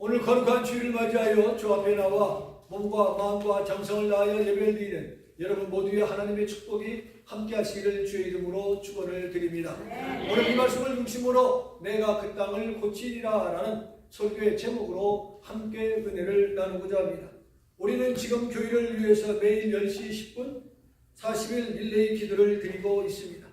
오늘 거룩한 주일을 맞이하여 주 앞에 나와 몸과 마음과 정성을 다하여 예배를 드리는 여러분 모두의 하나님의 축복이 함께 하시기를 주의 이름으로 축원을 드립니다. 오늘 이 말씀을 중심으로 내가 그 땅을 고치리라 라는 설교의 제목으로 함께 은혜를 나누고자 합니다. 우리는 지금 교회를 위해서 매일 10시 10분 40일 릴레이 기도를 드리고 있습니다.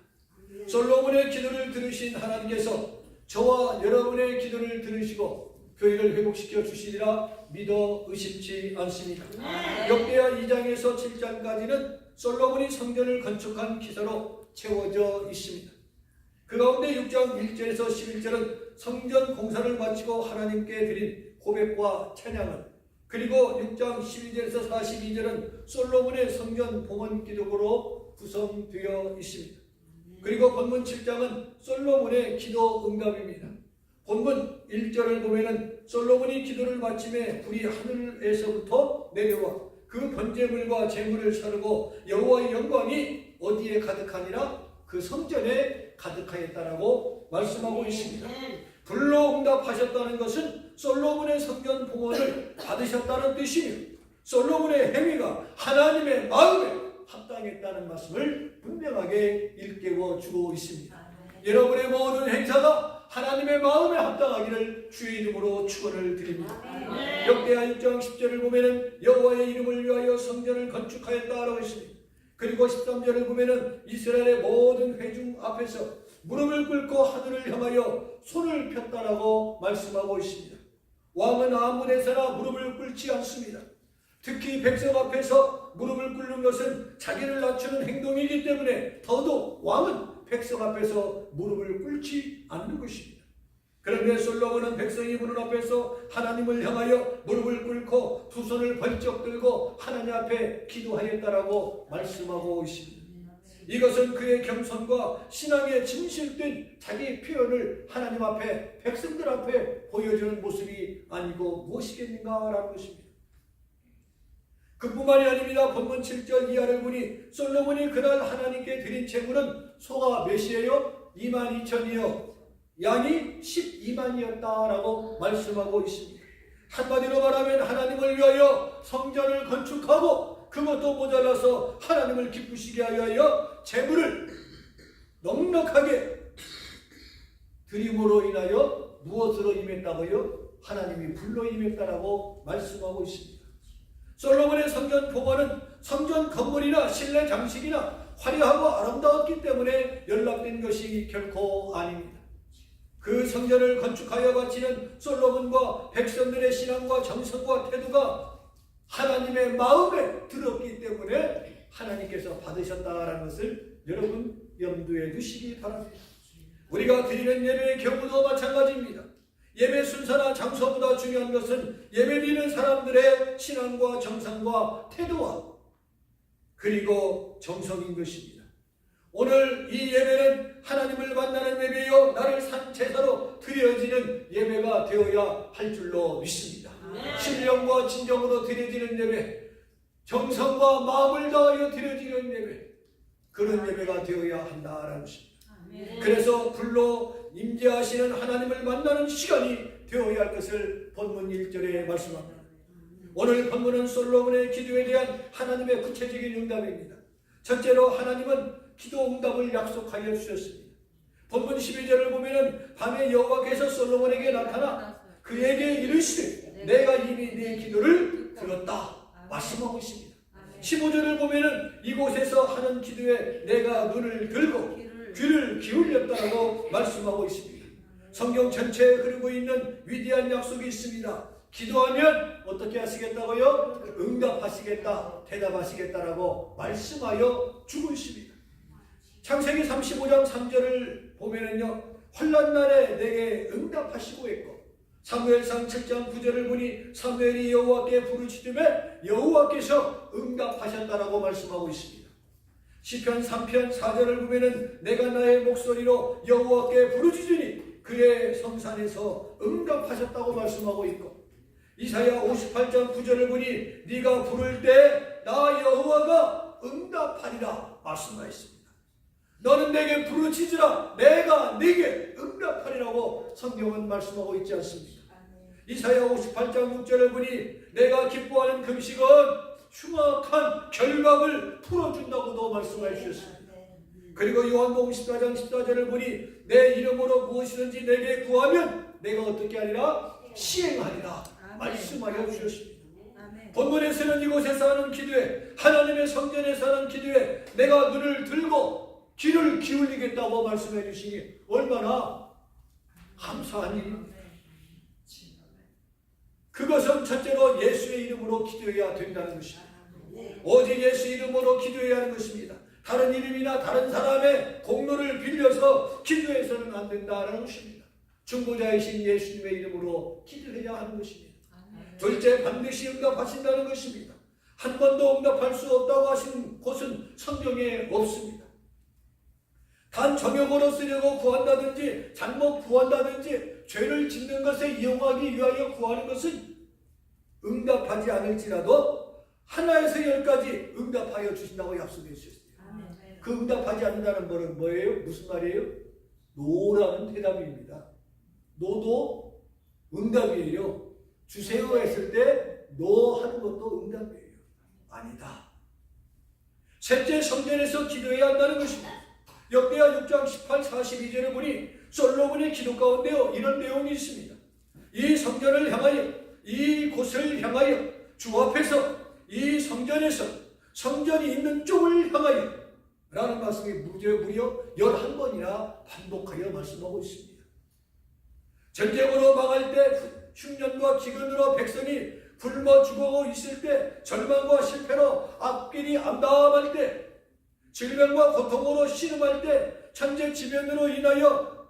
솔로몬의 기도를 들으신 하나님께서 저와 여러분의 기도를 들으시고 교회를 회복시켜 주시리라 믿어 의심치 않습니다. 역대하 2장에서 7장까지는 솔로몬이 성전을 건축한 기사로 채워져 있습니다. 그 가운데 6장 1절에서 11절은 성전 공사를 마치고 하나님께 드린 고백과 찬양을 그리고 6장 12절에서 42절은 솔로몬의 성전 봉헌 기록으로 구성되어 있습니다. 그리고 본문 7장은 솔로몬의 기도 응답입니다. 본문 1절을 보면은 솔로몬이 기도를 마침에 불이 하늘에서부터 내려와 그 번제물과 제물을 사르고 여호와의 영광이 어디에 가득하니라 그 성전에 가득하였다라고 말씀하고 있습니다. 불로 응답하셨다는 것은 솔로몬의 성전 봉헌을 받으셨다는 뜻이며 솔로몬의 행위가 하나님의 마음에 합당했다는 말씀을 분명하게 일깨워 주고 있습니다. 여러분의 모든 행사가 하나님의 마음에 합당하기를 주의 이름으로 축원을 드립니다. 역대하 6장 10절을 보면은 여호와의 이름을 위하여 성전을 건축하였다라고 했습니다. 그리고 13절을 보면은 이스라엘의 모든 회중 앞에서 무릎을 꿇고 하늘을 향하여 손을 폈다라고 말씀하고 있습니다. 왕은 아무 데서나 무릎을 꿇지 않습니다. 특히 백성 앞에서 무릎을 꿇는 것은 자기를 낮추는 행동이기 때문에 더더욱 왕은 백성 앞에서 무릎을 꿇지 않는 것입니다. 그런데 솔로몬은 백성이 무릎 앞에서 하나님을 향하여 무릎을 꿇고 두 손을 번쩍 들고 하나님 앞에 기도하였다라고 말씀하고 있습니다. 이것은 그의 겸손과 신앙의 진실된 자기 표현을 하나님 앞에 백성들 앞에 보여주는 모습이 아니고 무엇이겠는가라는 것입니다. 그뿐만이 아닙니다. 본문 7절 이하를 보니 솔로몬이 그날 하나님께 드린 제물은 소가 몇이에요? 2만 2천이요. 양이 12만이었다라고 말씀하고 있습니다. 한마디로 말하면 하나님을 위하여 성전을 건축하고 그것도 모자라서 하나님을 기쁘시게 하여 제물을 넉넉하게 드림으로 인하여 무엇으로 임했다고요? 하나님이 불로 임했다라고 말씀하고 있습니다. 솔로몬의 성전 봉헌은 성전 건물이나 실내 장식이나 화려하고 아름다웠기 때문에 연락된 것이 결코 아닙니다. 그 성전을 건축하여 바치는 솔로몬과 백성들의 신앙과 정성과 태도가 하나님의 마음에 들었기 때문에 하나님께서 받으셨다라는 것을 여러분 염두에 두시기 바랍니다. 우리가 드리는 예배의 경우도 마찬가지입니다. 예배 순서나 장소보다 중요한 것은 예배 드리는 사람들의 신앙과 정성과 태도와 그리고 정성인 것입니다. 오늘 이 예배는 하나님을 만나는 예배요 나를 산 제사로 드려지는 예배가 되어야 할 줄로 믿습니다. 신령과 진정으로 드려지는 예배, 정성과 마음을 다하여 드려지는 예배, 그런 예배가 되어야 한다라는 것입니다. 그래서 불로 임재하시는 하나님을 만나는 시간이 되어야 할 것을 본문 1절에 말씀합니다. 오늘 본문은 솔로몬의 기도에 대한 하나님의 구체적인 응답입니다. 첫째로 하나님은 기도 응답을 약속하여 주셨습니다. 본문 12절을 보면은 밤에 여호와께서 솔로몬에게 나타나 그에게 이르시되 내가 이미 네 기도를 들었다 말씀하고 있습니다. 15절을 보면은 이곳에서 하는 기도에 내가 눈을 들고 귀를 기울였다고 말씀하고 있습니다. 성경 전체에 흐르고 있는 위대한 약속이 있습니다. 기도하면 어떻게 하시겠다고요? 응답하시겠다, 대답하시겠다라고 말씀하여 주고 있습니다. 창세기 35장 3절을 보면은요, 환란 날에 내게 응답하시고 있고, 사무엘상 7장 9절을 보니 사무엘이 여호와께 부르짖음에 여호와께서 응답하셨다라고 말씀하고 있습니다. 시편 3편 4절을 보면은 내가 나의 목소리로 여호와께 부르짖으니 그의 성산에서 응답하셨다고 말씀하고 있고 이사야 58장 9절을 보니 네가 부를 때 나 여호와가 응답하리라 말씀하였습니다. 너는 내게 부르짖으라 내가 네게 응답하리라고 성경은 말씀하고 있지 않습니까? 이사야 58장 6절을 보니 내가 기뻐하는 금식은 흉악한 결박을 풀어준다고도 말씀해 주셨습니다. 그리고 요한복음 14장 14절을 보니 내 이름으로 무엇이든지 내게 구하면 내가 어떻게 하리라 시행하리라 말씀하여 주셨습니다. 본문에서는 이곳에서 하는 기도에 하나님의 성전에서 하는 기도에 내가 눈을 들고 귀를 기울이겠다고 말씀해 주시니 얼마나 감사한 일입니다. 그것은 첫째로 예수의 이름으로 기도해야 된다는 것입니다. 오직 예수 이름으로 기도해야 하는 것입니다. 다른 이름이나 다른 사람의 공로를 빌려서 기도해서는 안 된다는 것입니다. 중보자이신 예수님의 이름으로 기도해야 하는 것입니다. 둘째 반드시 응답하신다는 것입니다. 한 번도 응답할 수 없다고 하신 곳은 성경에 없습니다. 단 정욕으로 쓰려고 구한다든지 잘못 구한다든지 죄를 짓는 것에 이용하기 위하여 구하는 것은 응답하지 않을지라도 하나에서 열까지 응답하여 주신다고 약속해 주셨어요. 그 응답하지 않는다는 말은 뭐예요? 무슨 말이에요? 노라는 대답입니다. 노도 응답이에요. 주세요 했을 때 노 하는 것도 응답이에요. 아니다. 셋째 성전에서 기도해야 한다는 것입니다. 역대하 6장 18, 42절에 보니 솔로몬의 기도 가운데요 이런 내용이 있습니다. 이 성전을 향하여 이 곳을 향하여 주 앞에서 이 성전에서 성전이 있는 쪽을 향하여 라는 말씀이 무려 무려 11번이나 반복하여 말씀하고 있습니다. 전쟁으로 망할 때 흉년과 기근으로 백성이 굶어 죽어가고 있을 때 절망과 실패로 앞길이 암담할 때 질병과 고통으로 신음할 때 천재지변으로 인하여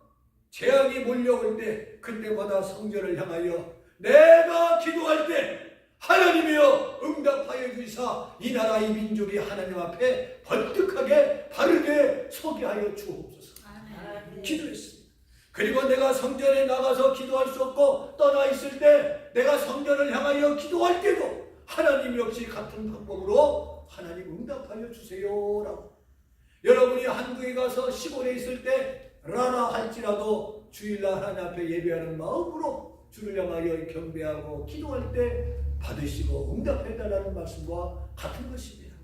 재앙이 몰려올 때 그때마다 성전을 향하여 내가 기도할 때 하나님이여 응답하여 주사 이 나라 이 민족이 하나님 앞에 벌떡하게 바르게 서게 하여 주옵소서. 기도했습니다. 그리고 내가 성전에 나가서 기도할 수 없고 떠나 있을 때 내가 성전을 향하여 기도할 때도 하나님 역시 같은 방법으로 하나님 응답하여 주세요라고 여러분이 한국에 가서 시골에 있을 때 라라 할지라도 주일날 하나님 앞에 예배하는 마음으로 주를 향하여 경배하고 기도할 때 받으시고 응답해달라는 말씀과 같은 것입니다.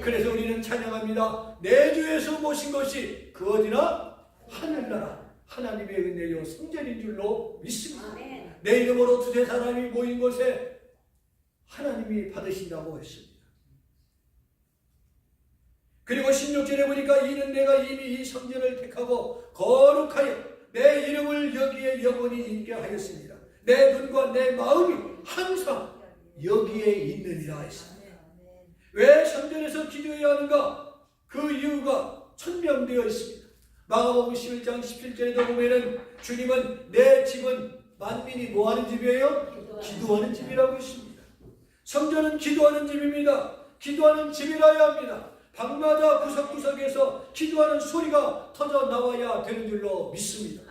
그래서 우리는 찬양합니다. 내 주에서 모신 것이 그 어디나 하늘나라 하나님의 은혜요 성전인 줄로 믿습니다. 내 이름으로 두세 사람이 모인 곳에 하나님이 받으신다고 했습니다. 그리고 16절에 보니까 이는 내가 이미 이 성전을 택하고 거룩하여 내 이름을 여기에 영원히 있게 하였습니다. 내 눈과 내 마음이 항상 여기에 있느니라 했습니다. 왜 성전에서 기도해야 하는가? 그 이유가 천명되어 있습니다. 마가복음 11장 17절에도 보면은 주님은 내 집은 만민이 뭐하는 집이에요? 기도하는 집이라고 했습니다. 성전은 기도하는 집입니다. 기도하는 집이라야 합니다. 방마다 구석구석에서 기도하는 소리가 터져 나와야 되는 줄로 믿습니다.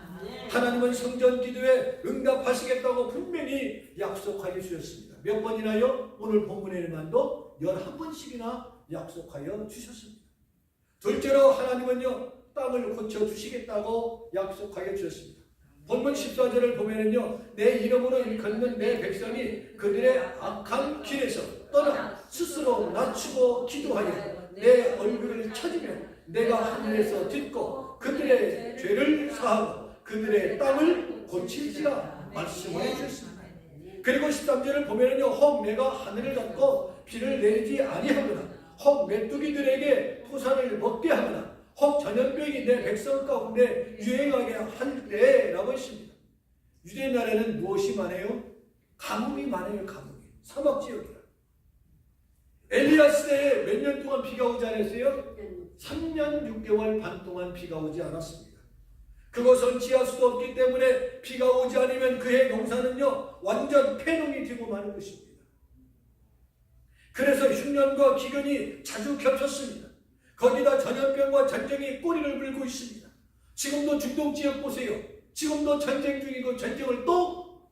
하나님은 성전 기도에 응답하시겠다고 분명히 약속하여 주셨습니다. 몇 번이나요? 오늘 본문에만도 11번씩이나 약속하여 주셨습니다. 둘째로 하나님은요, 땅을 고쳐주시겠다고 약속하여 주셨습니다. 본문 14절을 보면은요, 내 이름으로 일컫는 내 백성이 그들의 악한 길에서 떠나 스스로 낮추고 기도하여 내 얼굴을 찾으면 내가 하늘에서 듣고 그들의 죄를 사하고 그들의 땅을 고칠지라 말씀을 해주셨습니다. 그리고 13절을 보면은요, 혹 내가 하늘을 닫고 비를 내리지 아니하거나 혹 메뚜기들에게 토산을 먹게 하거나 혹 전염병이 내 백성 가운데 유행하게 할 때라고 했습니다. 유대 나라는 무엇이 많아요? 가뭄이 많아요, 가뭄이. 사막 지역이라. 엘리야 시대에 몇 년 동안 비가 오지 않았어요? 3년 6개월 반 동안 비가 오지 않았습니다. 그것은 지할 수도 없기 때문에 비가 오지 않으면 그의 농사는요 완전 폐농이 되고 마는 것입니다. 그래서 흉년과 기근이 자주 겹쳤습니다. 거기다 전염병과 전쟁이 꼬리를 물고 있습니다. 지금도 중동 지역 보세요. 지금도 전쟁 중이고 전쟁을 또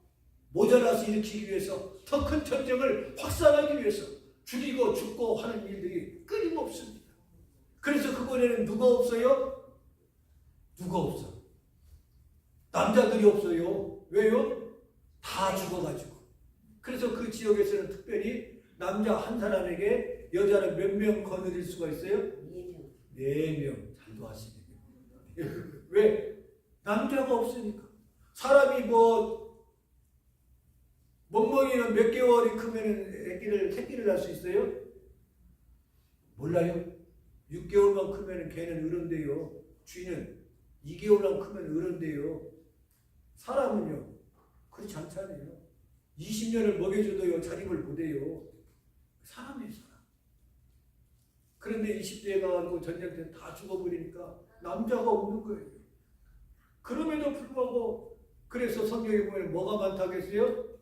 모자라서 일으키기 위해서 더 큰 전쟁을 확산하기 위해서 죽이고 죽고 하는 일들이 끊임없습니다. 그래서 그곳에는 누가 없어요? 누가 없어? 남자들이 없어요. 왜요? 다 죽어가지고. 그래서 그 지역에서는 특별히 남자 한 사람에게 여자는 몇 명 거느릴 수가 있어요? 네 명. 잘도 하시네. 왜? 남자가 없으니까. 사람이 뭐, 멍멍이는 몇 개월이 크면 애기를, 새끼를 낳을 수 있어요? 몰라요? 6개월만 크면 걔는 어른돼요. 쥐는 2개월만 크면 어른돼요. 사람은요, 그렇지 않잖아요. 20년을 먹여줘도요, 자립을 못해요. 사람이에요, 사람. 그런데 20대에 가고 전쟁 때다 죽어버리니까 남자가 없는 거예요. 그럼에도 불구하고 그래서 성경에 보면 뭐가 많다겠어요?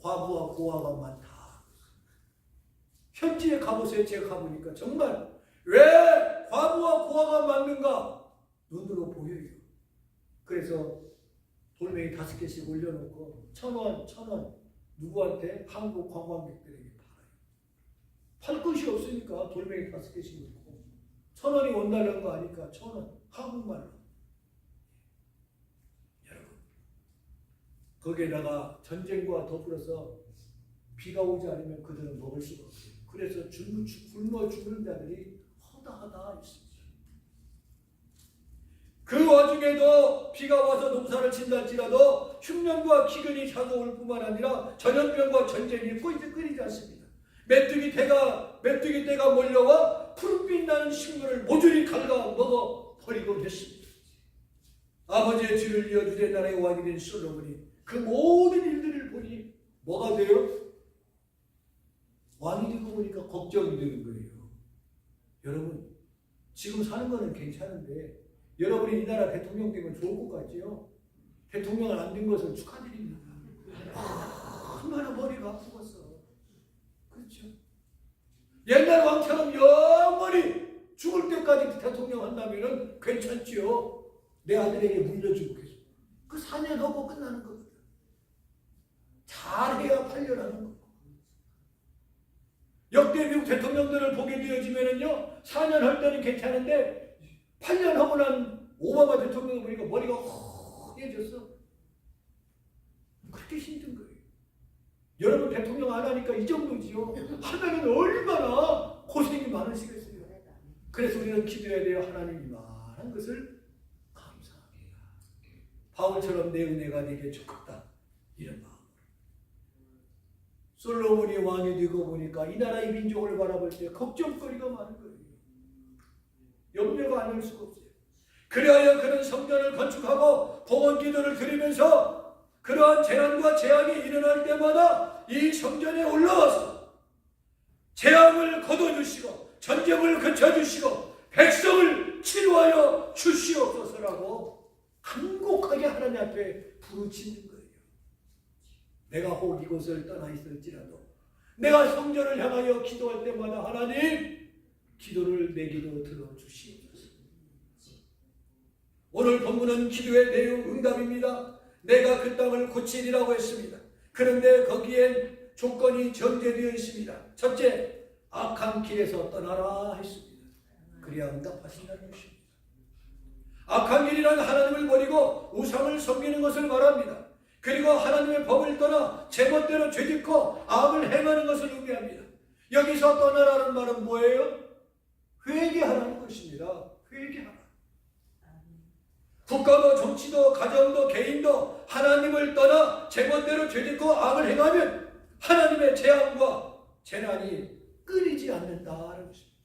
과부와 고아가 많다. 현지에 가보세요. 제가 가보니까 정말 왜 과부와 고아가 많는가? 눈으로 보여요. 그래서 돌멩이 다섯 개씩 올려놓고 천 원, 천 원 누구한테 한국 관광객들에게 팔아요. 팔 것이 없으니까 돌멩이 다섯 개씩 놓고 천 원이 온다는 거 아니까 천 원, 한국말로. 여러분, 거기에다가 전쟁과 더불어서 비가 오지 않으면 그들은 먹을 수가 없어요. 그래서 굶어, 굶어 죽는 자들이 허다하다 있습니다. 그 와중에도 비가 와서 농사를 친다할지라도 흉년과 기근이 찾아올 뿐만 아니라 전염병과 전쟁이 꼬이지 끊이지 않습니다. 메뚜기 때가 메뚜기 때가 몰려와 푸른빛 나는 식물을 모조리 갉아 먹어 버리고 했습니다. 아버지의 뒤를 이어 유대 나라의 왕이 된 솔로몬이 그 모든 일들을 보니 뭐가 돼요? 왕이 되고 보니까 걱정이 되는 거예요. 여러분 지금 사는 거는 괜찮은데 여러분이 이 나라 대통령 되면 좋을 것 같지요? 대통령을 안 된 것을 축하드립니다. 아, 얼마나 머리가 아프겠어. 그렇죠? 옛날 왕처럼 영원히 죽을 때까지 대통령 한다면 괜찮지요. 내 아들에게 물려주고 계속. 그 4년 하고 끝나는 거거든. 잘해야 8년 하는 거. 역대 미국 대통령들을 보게 되어지면은요, 4년 할 때는 괜찮은데, 8년 하고 난 오바마 대통령을 보니까 머리가 허해졌어. 그렇게 힘든 거예요. 여러분 대통령 안 하니까 이 정도지요. 하나는 얼마나 고생이 많으시겠어요. 그래서 우리는 기도해야 돼요. 하나님 이만한 것을 감사하게. 바울처럼 내 은혜가 내게 좋겠다. 이런 마음. 솔로몬이 왕이 되고 보니까 이 나라의 민족을 바라볼 때 걱정거리가 많은 거예요. 염려가 아닐 수가 없어요. 그리하여 그는 성전을 건축하고 봉헌 기도를 드리면서 그러한 재난과 재앙이 일어날 때마다 이 성전에 올라와서 재앙을 거둬주시고 전쟁을 그쳐주시고 백성을 치료하여 주시옵소서라고 간곡하게 하나님 앞에 부르짖는 거예요. 내가 혹 이곳을 떠나 있을지라도 내가 성전을 향하여 기도할 때마다 하나님 기도를 내 기도 들어주시옵소서. 오늘 본문은 기도의 내용 응답입니다. 내가 그 땅을 고치리라고 했습니다. 그런데 거기엔 조건이 전제되어 있습니다. 첫째, 악한 길에서 떠나라 했습니다. 그래야 응답하신다는 것입니다. 악한 길이란 하나님을 버리고 우상을 섬기는 것을 말합니다. 그리고 하나님의 법을 떠나 제멋대로 죄짓고 악을 행하는 것을 의미합니다. 여기서 떠나라는 말은 뭐예요? 회개하라는 것입니다. 회개하라. 국가도 정치도 가정도 개인도 하나님을 떠나 제멋대로 죄짓고 악을 행하면 하나님의 재앙과 재난이 끊이지 않는다는 것입니다.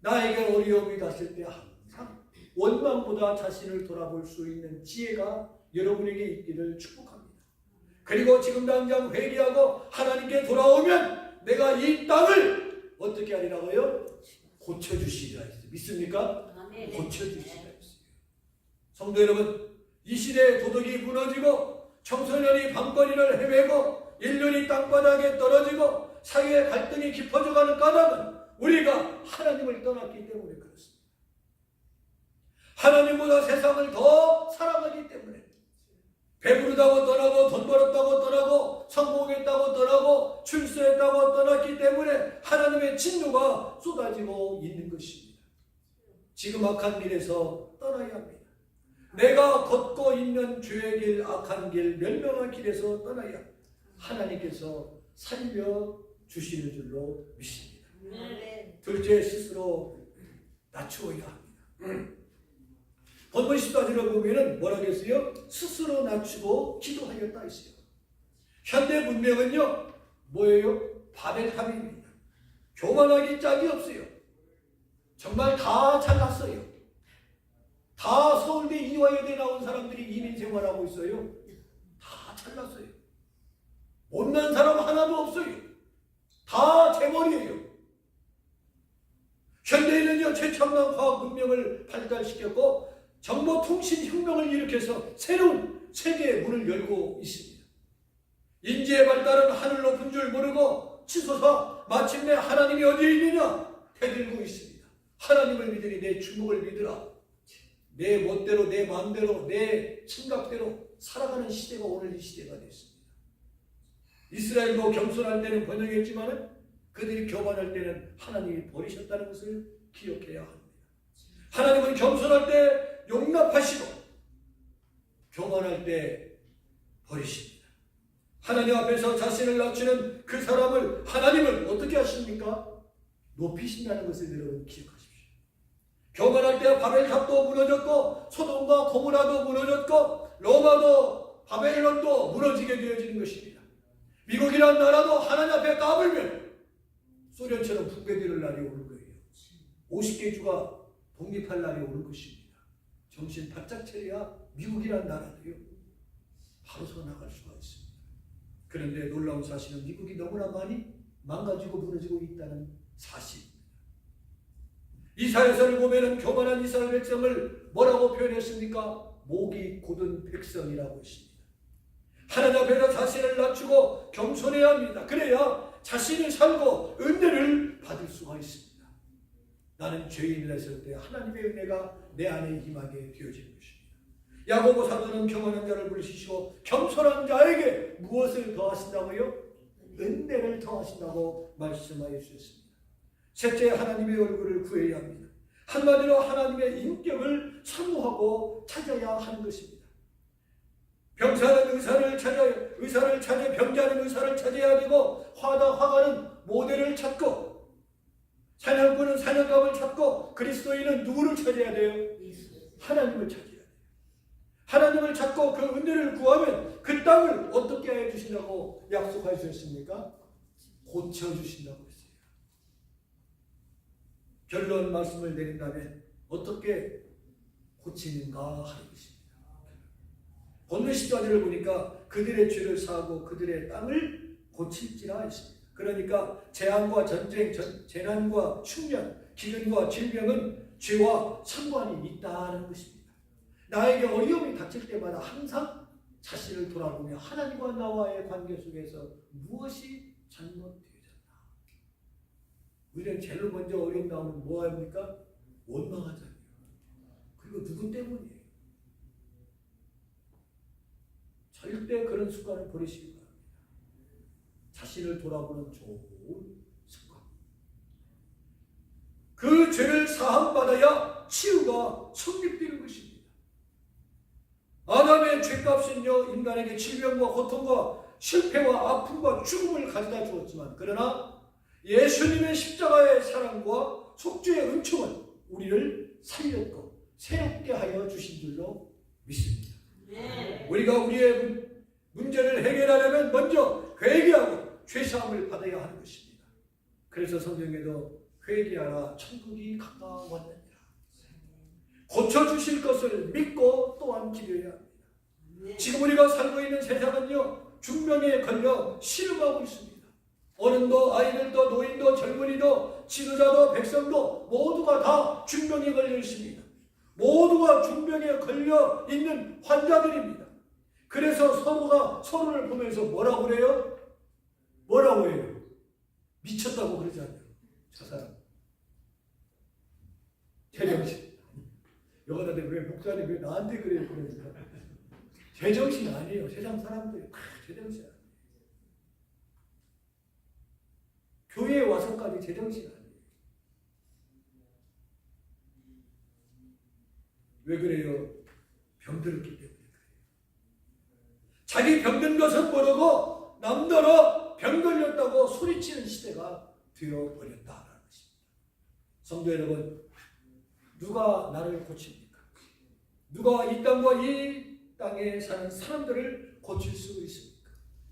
나에게 어려움이 닿을 때 항상 원망보다 자신을 돌아볼 수 있는 지혜가 여러분에게 있기를 축복합니다. 그리고 지금 당장 회개하고 하나님께 돌아오면 내가 이 땅을 어떻게 하리라고요? 고쳐주시리라 했어요. 믿습니까? 아멘. 고쳐주시리라 했어요. 성도 여러분, 이 시대에 도덕이 무너지고 청소년이 밤거리를 헤매고 인륜이 땅바닥에 떨어지고 사회의 갈등이 깊어져가는 까닭은 우리가 하나님을 떠났기 때문에 그렇습니다. 하나님보다 세상을 더 사랑하기 때문에 배부르다고 떠나고 돈 벌었다고 떠나고 성공했다고 떠나고 출세했다고 떠났기 때문에 하나님의 진노가 쏟아지고 있는 것입니다. 지금 악한 길에서 떠나야 합니다. 내가 걷고 있는 죄의 길, 악한 길, 멸명한 길에서 떠나야 하나님께서 살려 주시는 줄로 믿습니다. 네. 둘째 스스로 낮추어야 합니다. 본문 14절을 보면은 뭐라고 했어요? 스스로 낮추고 기도하였다 했어요. 현대 문명은요, 뭐예요? 바벨탑입니다. 교만하기 짝이 없어요. 정말 다 잘났어요. 다 서울대 이화여대 나온 사람들이 이민 생활하고 있어요. 다 잘났어요. 못난 사람 하나도 없어요. 다 재벌이에요. 현대에는요 최첨단 과학 문명을 발달시켰고 정보통신 혁명을 일으켜서 새로운 세계의 문을 열고 있습니다. 인지의 발달은 하늘 높은 줄 모르고 치솟아 마침내 하나님이 어디에 있느냐 대들고 있습니다. 하나님을 믿으니 내 주목을 믿으라. 내 멋대로 내 마음대로 내 생각대로 살아가는 시대가 오늘 이 시대가 됐습니다. 이스라엘도 겸손할 때는 번영했지만은 그들이 교만할 때는 하나님이 버리셨다는 것을 기억해야 합니다. 하나님은 겸손할 때 용납하시고 교만할 때 버리십니다. 하나님 앞에서 자신을 낮추는 그 사람을 하나님은 어떻게 하십니까? 높이신다는 것을 여러분 기억하십시오. 교만할 때 바벨탑도 무너졌고 소돔과 고모라도 무너졌고 로마도 바벨론도 무너지게 되어지는 것입니다. 미국이라는 나라도 하나님 앞에 까불면 소련처럼 붕괴될 날이 오는 거예요. 50개 주가 독립할 날이 오는 것입니다. 정신 바짝 차려야 미국이라는 나라도요. 바로 서 나갈 수가 있습니다. 그런데 놀라운 사실은 미국이 너무나 많이 망가지고 무너지고 있다는 사실입니다. 이사야서를 보면은 교만한 이스라엘 백성을 뭐라고 표현했습니까? 목이 곧은 백성이라고 했습니다. 하나님 앞에서 자신을 낮추고 겸손해야 합니다. 그래야 자신이 살고 은혜를 받을 수가 있습니다. 나는 죄인을 했을 때 하나님의 은혜가 내 안에 임하게 되어지는 것입니다. 야고보 사도는 교만한 자를 부르시고 겸손한 자에게 무엇을 더하신다고요? 은혜를 더하신다고 말씀하여 주셨습니다. 셋째 하나님의 얼굴을 구해야 합니다. 한마디로 하나님의 인격을 사모하고 찾아야 하는 것입니다. 병사는 의사를 찾아 의사를 찾아 병자는 의사를 찾아야 되고 화다 화가는 모델을 찾고 사냥꾼은 사냥감을 찾고 그리스도인은 누구를 찾아야 돼요? 하나님을 찾아야 돼요. 하나님을 찾고 그 은혜를 구하면 그 땅을 어떻게 해 주신다고 약속하셨습니까? 고쳐 주신다고 했어요. 결론 말씀을 내린다면 어떻게 고치는가 하는 것입니다. 본문 14절을 보니까 그들의 죄를 사하고 그들의 땅을 고칠지라 했습니다. 그러니까 재앙과 전쟁, 전, 재난과 흉년, 기근과 질병은 죄와 상관이 있다는 것입니다. 나에게 어려움이 닥칠 때마다 항상 자신을 돌아보며 하나님과 나와의 관계 속에서 무엇이 잘못되어졌나. 우리는 제일 먼저 어려움 나오면 뭐 합니까? 원망하잖아요. 그리고 누구 때문이에요? 절대 그런 습관을 버리시기 바랍니다. 자신을 돌아보는 좋은 습관. 그 죄를 사함받아야 치유가 성립되는 것입니다. 아담의 죄값은요, 인간에게 질병과 고통과 실패와 아픔과 죽음을 가져다 주었지만, 그러나 예수님의 십자가의 사랑과 속죄의 은총은 우리를 살렸고 새롭게 하여 주신 줄로 믿습니다. 네. 우리가 우리의 문- 문제를 해결하려면 먼저 회개하고 죄사함을 받아야 하는 것입니다. 그래서 성경에도 회개하라 천국이 가까웠느니라. 고쳐주실 것을 믿고 또한 기도해야 합니다. 네. 지금 우리가 살고 있는 세상은요 중병에 걸려 실험하고 있습니다. 어른도 아이들도 노인도 젊은이도 지도자도 백성도 모두가 다 중병에 걸려 있습니다. 모두가 중병에 걸려 있는 환자들입니다. 그래서 서로가 서로를 보면서 뭐라고 그래요? 뭐라고 해요? 미쳤다고 그러잖아요. 저 사람. 제정신. 여기다 왜 목사님 왜 나한테 그래요? 그러니까. 제정신 아니에요. 세상 사람들이 다 제정신 아니에요. 교회에 와서까지 제정신 아니에요. 왜 그래요? 병들었기 때문에 그래요. 자기 병든 것은 모르고 남더러 소리치는 시대가 되어버렸다라는 것입니다. 성도 여러분, 누가 나를 고칩니까? 누가 이 땅과 이 땅에 사는 사람들을 고칠 수 있습니까?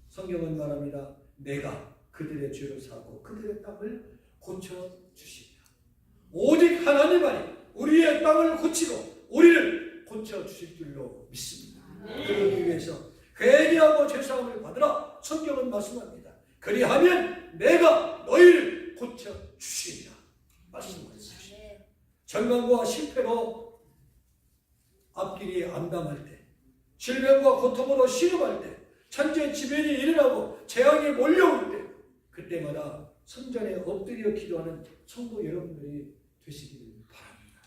성경은 말합니다. 내가 그들의 죄를 사고 그들의 땅을 고쳐 주시리라. 오직 하나님만이 우리의 땅을 고치고 우리를 고쳐 주실 줄로 믿습니다. 그러기 위해서 회개하고 죄사함을 받으라 성경은 말씀합니다. 그리하면 내가 너희를 고쳐 주시리라 말씀하셨습니다. 네. 절망과 실패로 앞길이 암담할 때, 질병과 고통으로 신음할 때, 천재 지변이 일어나고 재앙이 몰려올 때, 그때마다 성전에 엎드려 기도하는 성도 여러분들이 되시기를 바랍니다.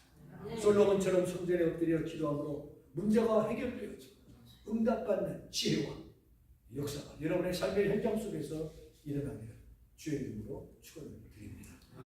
네. 솔로몬처럼 성전에 엎드려 기도함으로 문제가 해결되어져 응답받는 지혜와 역사가 여러분의 삶의 현장 속에서 일어나기를 주의 이름으로 축원드립니다.